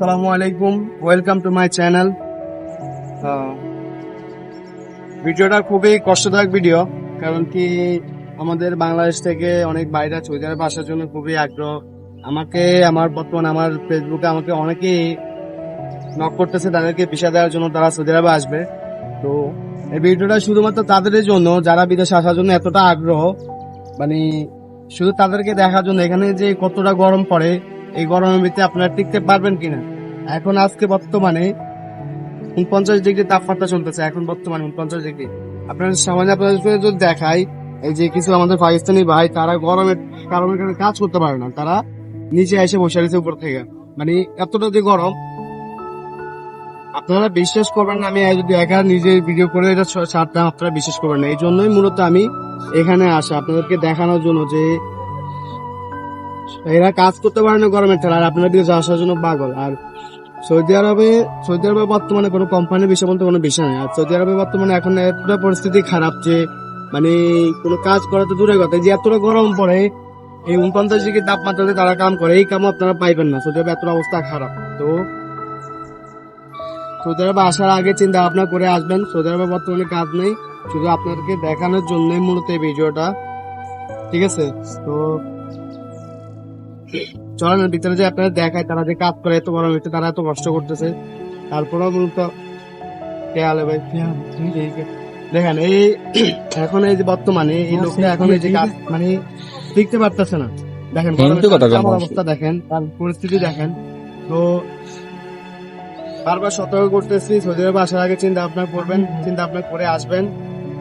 আসসালামু আলাইকুম welcome to my channel ভিডিওটা খুবই কষ্টদায়ক ভিডিও কারণ কি আমাদের বাংলাদেশ থেকে অনেক বাইরে সৌদি আরবে আসার জন্য খুবই আগ্রহ। আমাকে, আমার বর্তমান আমার ফেসবুকে আমাকে অনেকেই নক করতেছে, তাদেরকে ভিসা দেওয়ার জন্য তারা সৌদি আরবে আসবে। তো এই ভিডিওটা শুধুমাত্র তাদের জন্য, যারা বিদেশে আসার জন্য এতটা আগ্রহ মানে শুধু তাদেরকে দেখার জন্য, এখানে যে কতটা গরম পড়ে এই গরমের ভিতরে আপনারা টিকতে পারবেন কিনা? এখন আজকে বর্তমানে উনপঞ্চাশ ডিগ্রি তাপমাত্রা চলতেছে, এখন বর্তমানে উনপঞ্চাশ ডিগ্রি। আপনার সামান্য আপনাদের যদি দেখাই, এই যে কিছু আমাদের পাকিস্তানি ভাই, তারা গরমের কারণে কাজ করতে পারে না। তারা নিচে এসে বসে রয়েছে উপর থেকে। মানে এতটা যে গরম, আপনারা বিশ্বাস করবেন না, আমি যদি একা নিজে ভিডিও করে এটা ছাড়তাম, আপনারা বিশ্বাস করবেন না। এই জন্যই মূলত আমি এখানে আসা, আপনাদেরকে দেখানোর জন্য যে এরা কাজ করতে পারে না গরমের ঠেলা আর আপনারা বিদেশে আসার জন্য পাগল। আর সৌদি আরবে সৌদি আরবে বর্তমানে কোনো কোম্পানির বিষয় বলতে কোনো বিষয় নেই। আর সৌদি আরবে বর্তমানে এখন এতটা পরিস্থিতি খারাপ যে মানে কোনো কাজ করা তো দূরের কথা। যে এতটা গরম পড়ে, এই উনপঞ্চাশ ডিগ্রি তাপমাত্রাতে তারা কাম করে, এই কামও আপনারা পাইবেন না। সৌদি আরবে এতটা অবস্থা খারাপ। তো সৌদি আরবে আসার আগে চিন্তা ভাবনা করে আসবেন। সৌদি আরবে বর্তমানে কাজ নেই। শুধু আপনাদেরকে দেখানোর জন্যই মূলত এই ভিডিওটা। ঠিক আছে? তো চলেন এর ভিতরে যে আপনারা দেখায় তারা যে কাজ করে এত বড় হচ্ছে তারা এত কষ্ট করতেছে। তারপরেও মূলত কে আলে ভাই দেখেন এই এখন এই যে বর্তমানে এই লোকটা এখন এই যে কাজ মানে টিকতে পারতেছে না। দেখেন? অবস্থা দেখেন তার পরিস্থিতি দেখেন। তো বারবার সতর্ক করতেছি সৌদি আরবে আসার আগে চিন্তা ভাবনা করবেন চিন্তা ভাবনা করে আসবেন।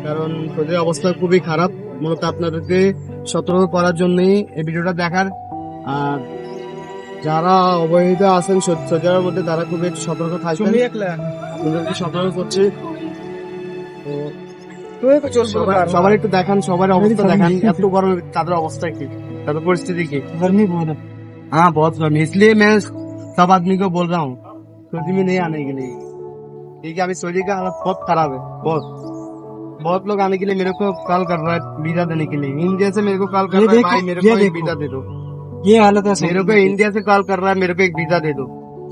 কারণ সৌদি অবস্থা খুবই খারাপ। মূলত আপনাদেরকে সতর্ক করার জন্যই এই ভিডিওটা দেখার আর যারা অবহিত আছেন সৌ- সৌদি আরবের মধ্যে তারা খুবই একটু সতর্ক থাকবেন আপনাদেরকে সতর্ক করছি তো সবার- সবার একটু দেখান সবার অবস্থা দেখান এত গরম তাদের অবস্থা কি তাদের পরিস্থিতি কি गर्मी बहुत है हाँ बहुत गर्मी इसलिए मैं सब आदमी को बोल रहा हूँ सऊदी में नहीं आने के लिए क्योंकि अभी सऊदी का हालत बहुत खराब है बहुत बहुत लोग आने के लिए मेरे को कॉल कर रहा है वीजा देने के लिए इंडिया से मेरे को कॉल कर ये रहा है देखो, भाई मेरे ये को एक देखो। वीजा दे दो ये हालत है मेरे को इंडिया से कॉल कर रहा है मेरे को एक वीज़ा दे दो।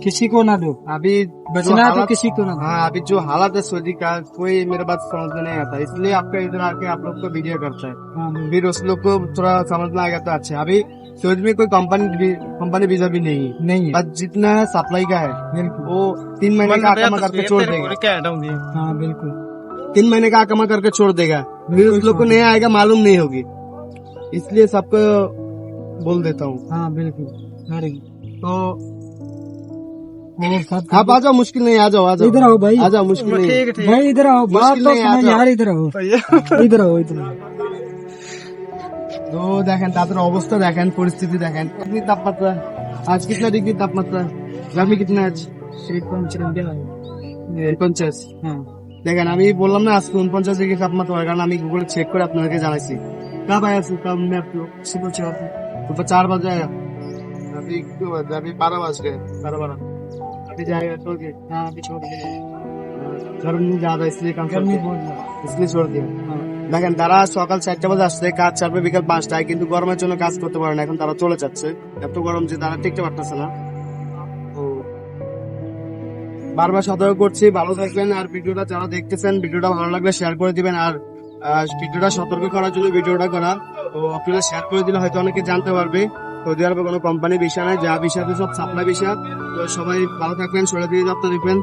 किसी को ना दो। अभी बचना तो किसी को ना दो। हाँ अभी जो हालत है सऊदी का कोई मेरे बात समझ में नहीं आता। इसलिए आपका इधर आके आप लोग को वीडियो करता है। हाँ, फिर उस लोग को थोड़ा समझ में आ गया तो अच्छा अभी सऊदी में कोई कंपनी कंपनी वीज़ा भी नहीं है। नहीं है। बस जितना सप्लाई का है। वो तीन महीने का आकामा करके छोड़ देगा। हाँ बिल्कुल। तीन महीने का आकामा करके छोड़ देगा। फिर उस लोग को नहीं आएगा मालूम नहीं होगी। इसलिए सबको बोल देता हूँ हाँ बिल्कुल अरे तो वो सब आप आ जाओ मुश्किल नहीं आ जाओ आ जाओ इधर आओ भाई आ जाओ मुश्किल नहीं भाई इधर आओ बात मुश्किल तो नहीं, आ समझ जाओ। यार इधर आओ इधर आओ इधर आओ তো দেখেন তাদের অবস্থা দেখেন পরিস্থিতি দেখেন কিতনি তাপমাত্রা আজ কিতনা ডিগ্রি তাপমাত্রা गर्मी कितना आज পঞ্চাশ हाँ দেখেন আমি বললাম না আজকে উনপঞ্চাশ ডিগ্রি তাপমাত্রা হয় কারণ আমি গুগলে চেক করে আপনাদেরকে জানাইছি कब आया था कब मैं आप लोग सुबह चार सुबह चार बजे आया अभी क्यों बज अभी बारह बज गए बारह बारह अभी जाएगा छोड़ के हाँ अभी छोड़ दे गर्मी ज्यादा इसलिए काम गर्मी करते बहुत ज्यादा इसलिए छोड़ दिया हाँ দেখেন তারা সকাল চারটা বাজে আসছে কাজ ছাড়বে বিকাল পাঁচটায় কিন্তু গরমের জন্য কাজ করতে পারে না এখন তারা চলে যাচ্ছে এত গরম যে তারা টিকতে পারতেছে না তো বারবার সতর্ক করছি ভালো থাকবেন আর ভিডিওটা যারা দেখতেছেন ভিডিওটা ভালো লাগলে শেয়ার করে দিবেন আর আহ, ভিডিওটা সতর্ক করার জন্য ভিডিওটা করা তো আপনারা শেয়ার করে দিলে হয়তো অনেকে জানতে পারবে। সৌদি আরবে কোনো কোম্পানি বিষয় নাই, যা বিষয় সব সাপ্লাই বিষয় তো সবাই ভালো থাকবেন সরে দিয়ে যত্ন দেখবেন